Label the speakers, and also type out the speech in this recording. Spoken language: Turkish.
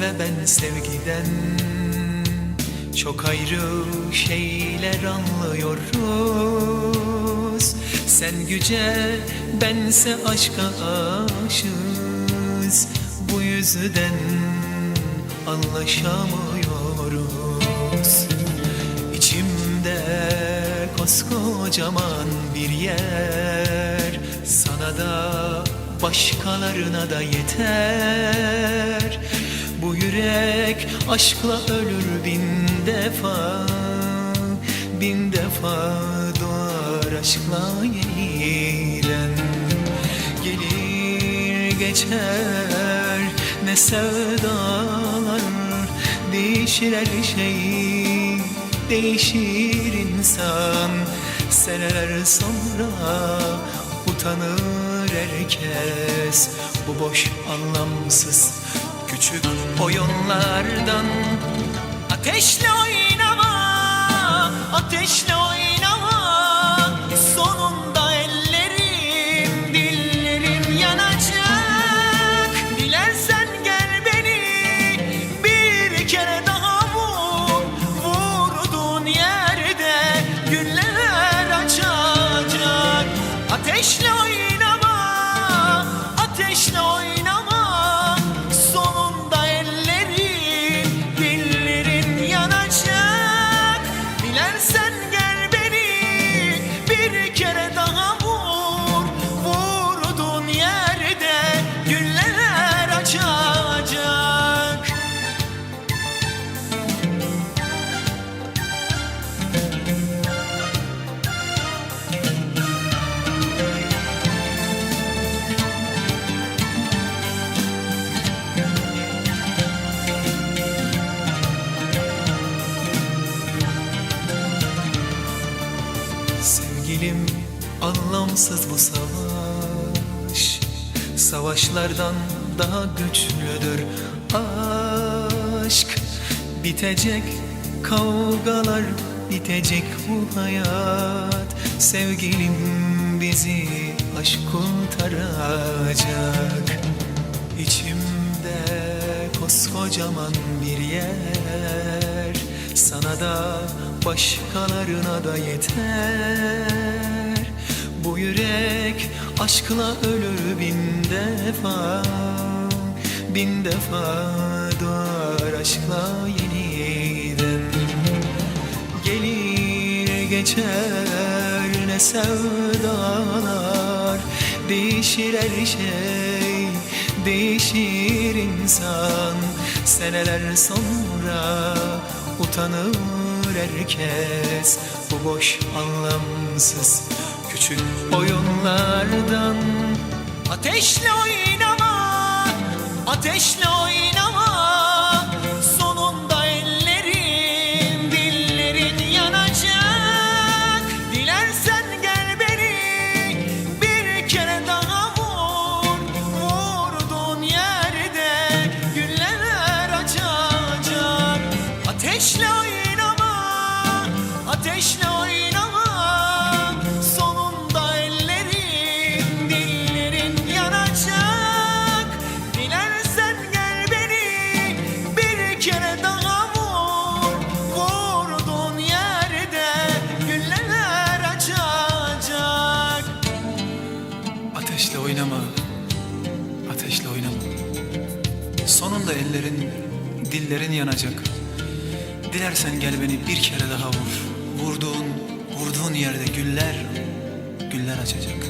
Speaker 1: Ve ben sevgiden Çok ayrı şeyler anlıyoruz. Sen güce bense aşka aşığız. Bu yüzden anlaşamıyoruz. İçimde koskocaman bir yer. Sana da başkalarına da yeter Bu yürek aşkla ölür bin defa Bin defa doğar aşkla yeniden. Gelir geçer ne sevdalar Değişir her şey değişir insan. Seneler sonra utanır herkes Bu boş anlamsız küçük oyunlardan. Ateşle oynama, ateşle oynama Sevgilim anlamsız bu savaş. Savaşlardan daha güçlüdür aşk. Bitecek kavgalar bitecek bu hayat. Sevgilim bizi aşk kurtaracak. İçimde koskocaman bir yer Sana da başkalarına da yeter. Bu yürek aşkla ölür bin defa Bin defa doğar aşkla yeniden. Gelir geçer ne sevdalar Değişir her şey Değişir insan. Seneler sonra Utanır herkes. Bu boş anlamsız Küçük oyunlardan. Ateşle oynama Ateşle oynama Sonunda ellerin Dillerin yanacak. Dilersen gel beni bir kere daha vur. Vurduğun, vurduğun yerde güller Güller açacak